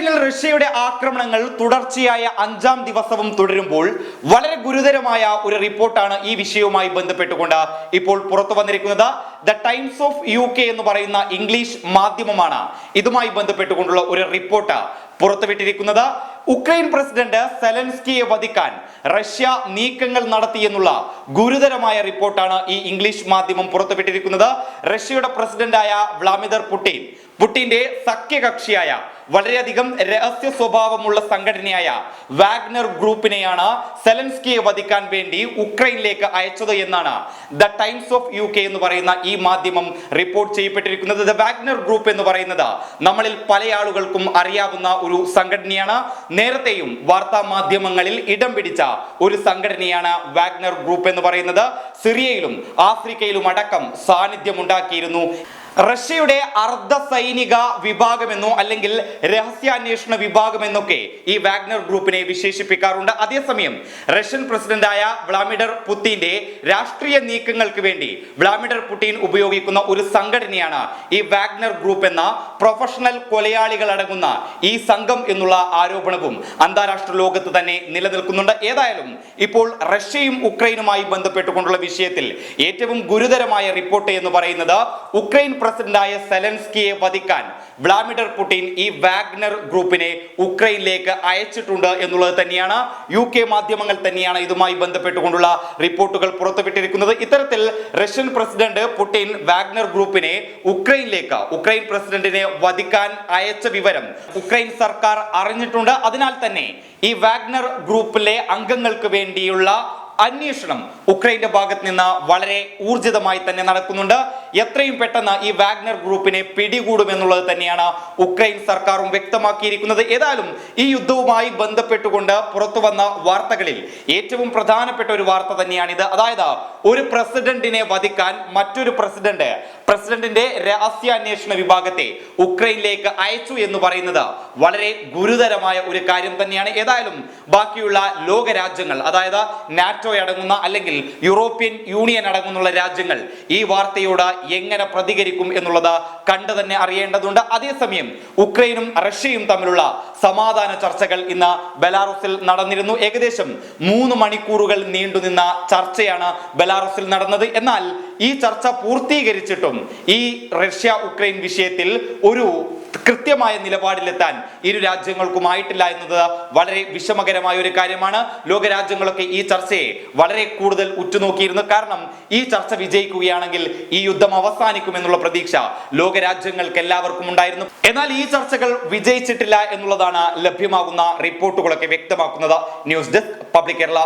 ഉക്രൈനിൽ റഷ്യയുടെ ആക്രമണങ്ങൾ തുടർച്ചയായ അഞ്ചാം ദിവസവും തുടരുമ്പോൾ വളരെ ഗുരുതരമായ ഒരു റിപ്പോർട്ടാണ് ഈ വിഷയവുമായി ബന്ധപ്പെട്ടുകൊണ്ട് ഇപ്പോൾ പുറത്തു വന്നിരിക്കുന്നത്. The Times of U K എന്ന് പറയുന്ന ഇംഗ്ലീഷ് മാധ്യമമാണ് ഇതുമായി ബന്ധപ്പെട്ടുകൊണ്ടുള്ള ഒരു റിപ്പോർട്ട് പുറത്തുവിട്ടിരിക്കുന്നത്. ഉക്രൈൻ പ്രസിഡന്റ് സെലൻസ്കിയെ വധിക്കാൻ റഷ്യ നീക്കങ്ങൾ നടത്തിയെന്നുള്ള ഗുരുതരമായ റിപ്പോർട്ടാണ് ഈ ഇംഗ്ലീഷ് മാധ്യമം പുറത്തുവിട്ടിരിക്കുന്നത്. റഷ്യയുടെ പ്രസിഡന്റായ വ്ളാമിദർ പുടിൻ പുടിന്റെ സഖ്യകക്ഷിയായ വളരെയധികം രഹസ്യ സ്വഭാവമുള്ള സംഘടനയായ വാഗ്നർ ഗ്രൂപ്പിനെയാണ് സെലൻസ്കിയെ വധിക്കാൻ വേണ്ടി ഉക്രൈനിലേക്ക് അയച്ചത് എന്നാണ് the Times of U K എന്ന് പറയുന്ന ഈ മാധ്യമം റിപ്പോർട്ട് ചെയ്യപ്പെട്ടിരിക്കുന്നത്. ദ വാഗ്നർ ഗ്രൂപ്പ് എന്ന് പറയുന്നത് നമ്മളിൽ പല ആളുകൾക്കും അറിയാവുന്ന ഒരു സംഘടനയാണ്. നേരത്തെയും വാർത്താ മാധ്യമങ്ങളിൽ ഇടം പിടിച്ച ഒരു സംഘടനയാണ് വാഗ്നർ ഗ്രൂപ്പ് എന്ന് പറയുന്നത്. സിറിയയിലും ആഫ്രിക്കയിലും അടക്കം സാന്നിധ്യം ഉണ്ടാക്കിയിരുന്നു റഷ്യയുടെ അർദ്ധ സൈനിക വിഭാഗമെന്നോ അല്ലെങ്കിൽ രഹസ്യാന്വേഷണ വിഭാഗമെന്നൊക്കെ ഈ വാഗ്നർ ഗ്രൂപ്പിനെ വിശേഷിപ്പിക്കാറുണ്ട്. അതേസമയം റഷ്യൻ പ്രസിഡന്റായ വ്ളാമിഡർ പുത്തിന്റെ രാഷ്ട്രീയ നീക്കങ്ങൾക്ക് വേണ്ടി വ്ളാമിഡർ പുടിൻ ഉപയോഗിക്കുന്ന ഒരു സംഘടനയാണ് ഈ വാഗ്നർ ഗ്രൂപ്പ് എന്ന പ്രൊഫഷണൽ കൊലയാളികൾ അടങ്ങുന്ന ഈ സംഘം എന്നുള്ള ആരോപണവും അന്താരാഷ്ട്ര ലോകത്ത് തന്നെ നിലനിൽക്കുന്നുണ്ട്. ഏതായാലും ഇപ്പോൾ റഷ്യയും ഉക്രൈനുമായി ബന്ധപ്പെട്ടുകൊണ്ടുള്ള വിഷയത്തിൽ ഏറ്റവും ഗുരുതരമായ റിപ്പോർട്ട് എന്ന് പറയുന്നത് ഉക്രൈൻ പ്രസിഡന്റായ സെലൻസ്കിയെ വധിക്കാൻ വ്ളാഡിമിർ പുടിൻ ഈ വാഗ്നർ ഗ്രൂപ്പിനെ ഉക്രൈനിലേക്ക് അയച്ചിട്ടുണ്ട് എന്നുള്ളത് തന്നെയാണ്. യു കെ മാധ്യമങ്ങൾ തന്നെയാണ് ഇതുമായി ബന്ധപ്പെട്ടുകൊണ്ടുള്ള റിപ്പോർട്ടുകൾ പുറത്തുവിട്ടിരിക്കുന്നത്. ഇത്തരത്തിൽ റഷ്യൻ പ്രസിഡന്റ് പുടിൻ വാഗ്നർ ഗ്രൂപ്പിനെ ഉക്രൈനിലേക്ക് ഉക്രൈൻ പ്രസിഡന്റിനെ വധിക്കാൻ അയച്ച വിവരം ഉക്രൈൻ സർക്കാർ അറിഞ്ഞിട്ടുണ്ട്. അതിനാൽ തന്നെ ഈ വാഗ്നർ ഗ്രൂപ്പിലെ അംഗങ്ങൾക്ക് വേണ്ടിയുള്ള അന്വേഷണം ഉക്രൈന്റെ ഭാഗത്ത് നിന്ന് വളരെ ഊർജിതമായി തന്നെ നടക്കുന്നുണ്ട്. എത്രയും പെട്ടെന്ന് ഈ വാഗ്നർ ഗ്രൂപ്പിനെ പിടികൂടുമെന്നുള്ളത് തന്നെയാണ് ഉക്രൈൻ സർക്കാരും വ്യക്തമാക്കിയിരിക്കുന്നത്. ഏതായാലും ഈ യുദ്ധവുമായി ബന്ധപ്പെട്ടുകൊണ്ട് പുറത്തു വന്ന വാർത്തകളിൽ ഏറ്റവും പ്രധാനപ്പെട്ട ഒരു വാർത്ത തന്നെയാണിത്. അതായത് ഒരു പ്രസിഡന്റിനെ വധിക്കാൻ മറ്റൊരു പ്രസിഡന്റ് പ്രസിഡന്റിന്റെ രഹസ്യാന്വേഷണ വിഭാഗത്തെ ഉക്രൈനിലേക്ക് അയച്ചു എന്ന് പറയുന്നത് വളരെ ഗുരുതരമായ ഒരു കാര്യം തന്നെയാണ്. ഏതായാലും ബാക്കിയുള്ള ലോകരാജ്യങ്ങൾ അതായത് നാറ്റോ അടങ്ങുന്ന അല്ലെങ്കിൽ യൂറോപ്യൻ യൂണിയൻ അടങ്ങുന്നുള്ള രാജ്യങ്ങൾ ഈ വാർത്തയോട് എങ്ങനെ പ്രതികരിക്കും എന്നുള്ളത് കണ്ടു തന്നെ അറിയേണ്ടതുണ്ട്. അതേസമയം ഉക്രൈനും റഷ്യയും തമ്മിലുള്ള സമാധാന ചർച്ചകൾ ഇന്ന് ബെലാറസിൽ നടന്നിരുന്നു. ഏകദേശം മൂന്ന് മണിക്കൂറുകൾ നീണ്ടുനിന്ന ചർച്ചയാണ് ബെലാറസിൽ നടന്നത്. എന്നാൽ ഈ ചർച്ച പൂർത്തീകരിച്ചിട്ടും ഈ റഷ്യ ഉക്രൈൻ വിഷയത്തിൽ ഒരു കൃത്യമായ നിലപാടിലെത്താൻ ഇരു രാജ്യങ്ങൾക്കുമായിട്ടില്ല എന്നത് വളരെ വിഷമകരമായ ഒരു കാര്യമാണ്. ലോകരാജ്യങ്ങളൊക്കെ ഈ ചർച്ചയെ വളരെ കൂടുതൽ ഉറ്റുനോക്കിയിരുന്നു. കാരണം ഈ ചർച്ച വിജയിക്കുകയാണെങ്കിൽ ഈ യുദ്ധം അവസാനിക്കുമെന്നുള്ള പ്രതീക്ഷ ലോകരാജ്യങ്ങൾക്ക് എല്ലാവർക്കും ഉണ്ടായിരുന്നു. എന്നാൽ ഈ ചർച്ചകൾ വിജയിച്ചിട്ടില്ല എന്നുള്ളതാണ് ലഭ്യമാകുന്ന റിപ്പോർട്ടുകളൊക്കെ വ്യക്തമാക്കുന്നത്. News desk public Kerala.